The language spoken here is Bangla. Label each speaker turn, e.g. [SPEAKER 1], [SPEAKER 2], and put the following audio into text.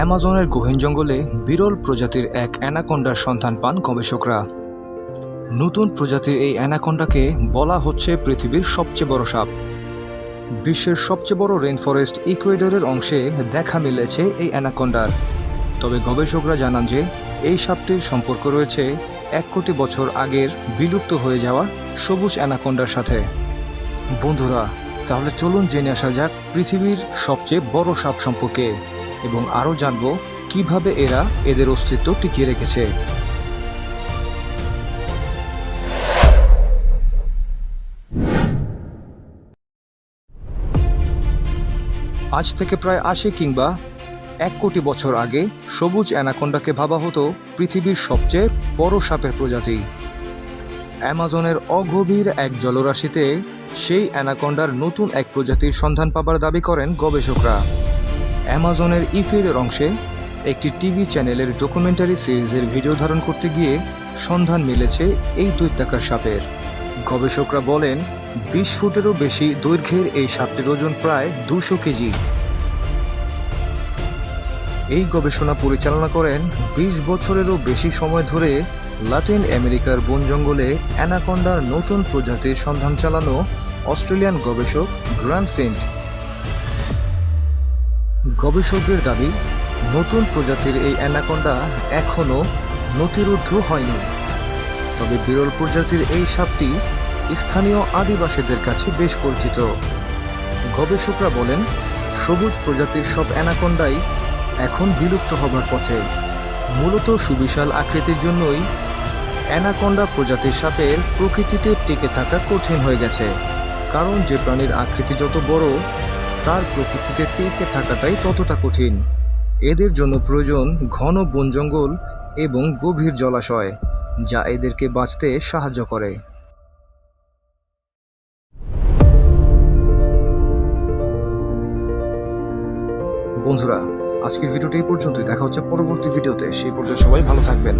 [SPEAKER 1] অ্যামাজনের গহীন জঙ্গলে বিরল প্রজাতির এক অ্যানাকোন্ডার সন্ধান পান গবেষকরা। নতুন প্রজাতির এই অ্যানাকোন্ডাকে বলা হচ্ছে পৃথিবীর সবচেয়ে বড় সাপ। বিশ্বের সবচেয়ে বড় রেনফরেস্ট ইকুয়েডরের অংশে দেখা মিলেছে এই অ্যানাকোন্ডার। তবে গবেষকরা জানান যে, এই সাপটির সম্পর্ক রয়েছে এক কোটি বছর আগের বিলুপ্ত হয়ে যাওয়া সবুজ অ্যানাকোন্ডার সাথে। বন্ধুরা, তাহলে চলুন জেনে আসা যাক পৃথিবীর সবচেয়ে বড় সাপ সম্পর্কে। এবং আরও জানব কীভাবে এরা এদের অস্তিত্ব টিকিয়ে রেখেছে। আজ থেকে প্রায় আশি কিংবা এক কোটি বছর আগে সবুজ অ্যানাকোন্ডাকে ভাবা হতো পৃথিবীর সবচেয়ে বড় সাপের প্রজাতি। অ্যামাজনের অগভীর এক জলরাশিতে সেই অ্যানাকোন্ডার নতুন এক প্রজাতির সন্ধান পাবার দাবি করেন গবেষকরা। অ্যামাজনের ইকুয়েডের অংশে একটি টিভি চ্যানেলের ডকুমেন্টারি সিরিজের ভিডিও ধারণ করতে গিয়ে সন্ধান মিলেছে এই দৈত্যাকার সাপের। গবেষকরা বলেন, বিশ ফুটেরও বেশি দৈর্ঘ্যের এই সাপটির ওজন প্রায় দুশো কেজি। এই গবেষণা পরিচালনা করেন বিশ বছরেরও বেশি সময় ধরে লাতিন আমেরিকার বন জঙ্গলে অ্যানাকন্ডার নতুন প্রজাতির সন্ধান চালানো অস্ট্রেলিয়ান গবেষক গ্র্যান্ড ফিন্ট গবেষকদের দাবি, নতুন প্রজাতির এই অ্যানাকন্ডা এখনও নতিরুদ্ধ হয়নি। তবে বিরল প্রজাতির এই সাপটি স্থানীয় আদিবাসীদের কাছে বেশ পরিচিত। গবেষকরা বলেন, সবুজ প্রজাতির সব অ্যানাকন্ডাই এখন বিলুপ্ত হবার পথে। মূলত সুবিশাল আকৃতির জন্যই অ্যানাকন্ডা প্রজাতির সাপের প্রকৃতিতে টিকে থাকা কঠিন হয়ে গেছে। কারণ যে প্রাণীর আকৃতি যত বড় তার প্রকৃতিতে টিকে থাকাটাই ততটা কঠিন। এদের জন্য প্রয়োজন ঘন বন জঙ্গল এবং গভীর জলাশয়, যা এদেরকে বাঁচতে সাহায্য করে। বন্ধুরা, আজকের ভিডিওটি এই পর্যন্তই। দেখা হচ্ছে পরবর্তী ভিডিওতে। সেই পর্যন্ত সবাই ভালো থাকবেন।